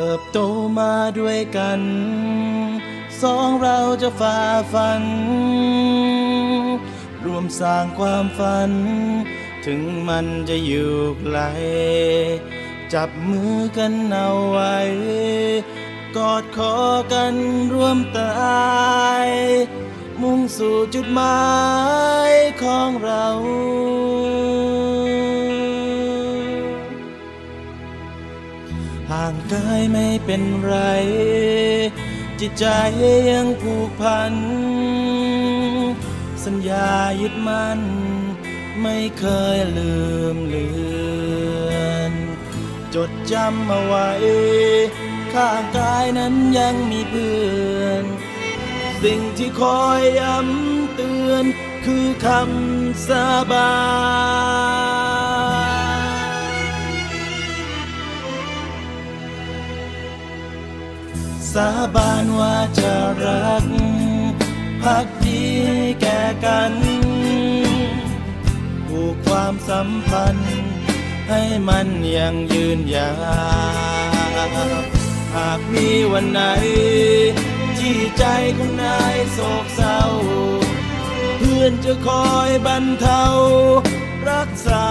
เติบโตมาด้วยกัน สองเราจะฝ่าฟัน รวมสร้างความฝัน ถึงมันจะอยู่ไกล จับมือกันเอาไว้ กอดคอกันร่วมตาย มุ่งสู่จุดหมายของเรา ห่างกายไม่เป็นไร จิตใจยังผูกพัน สัญญายึดมั่น ไม่เคยลืมเลือน จดจำเอาไว้ ข้างกายนั้นยังมีเพื่อน สิ่งที่คอยย้ำเตือนคือคำสาบานาบานว่าจะรักพักดีให้แก่กันผูกความสัมพันธ์ ให้มันยังยืนยาวหากมีวันไหน ที่ใจของนายโศกเศร้า เพื่อนจะคอยบรรเทารักษา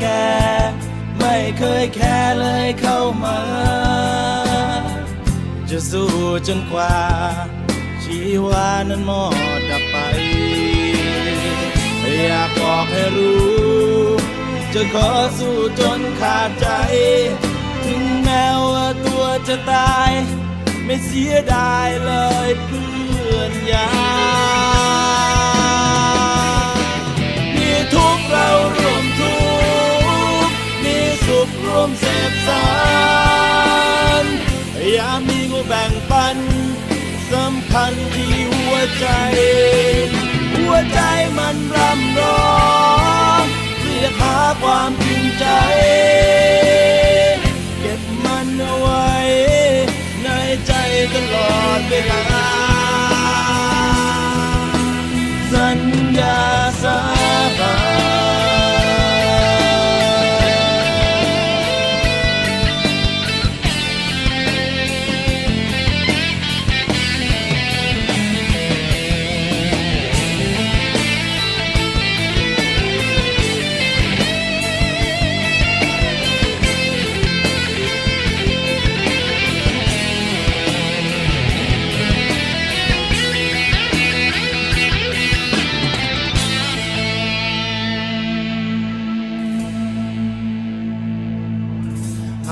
แก ไม่เคยแค่เลยเข้ามา จะสู้จนกว่า ชีวานั้นหมดดับไป อยากบอกให้รู้ จะขอสู้จนขาดใจ ถึงแม้ว่าตัวจะตาย ไม่เสียดายเลยเพื่อนยา สารยามมีกูแบ่งปันสำคัญที่หัวใจ หัวใจมันรำร้องเรียกหาความจริงใจ เก็บมันเอาไว้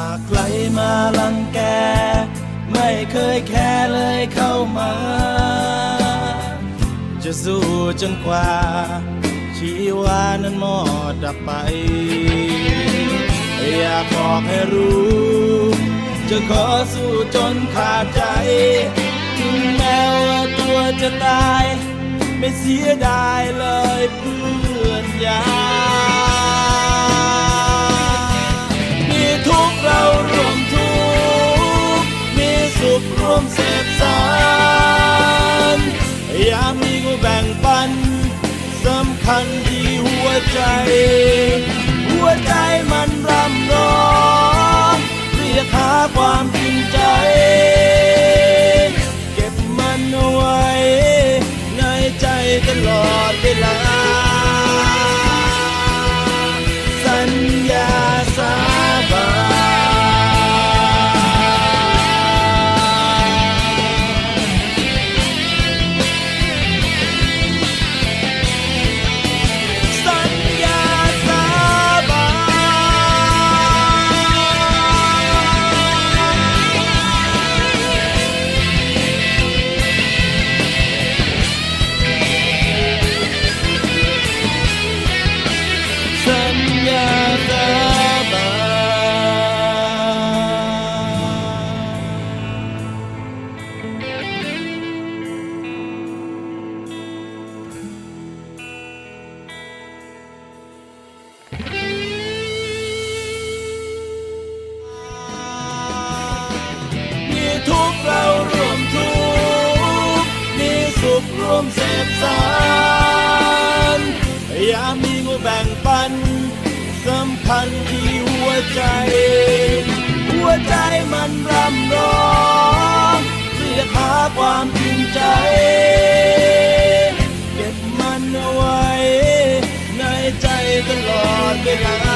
ากใครมาลังแก ไม่เคยแค่เลยเข้ามา จะสู้จนกว่า ชีวานั้นหมดดับไป อยากบอกให้รู้ จะขอสู้จนขาดใจถึงแม้ว่าตัวจะตาย ไม่เสียดายเลยเพื่อนยา พันที่หัวใจ หัวใจมันรำร้องเรียกหาความจริงใจ มเสพสารยามมีกูแบ่งปันสำคัญที่หัวใจ หัวใจมันรำร้องเรียกหาความจริงใจ เก็บมันเอาไว้ ในใจตลอดเวลา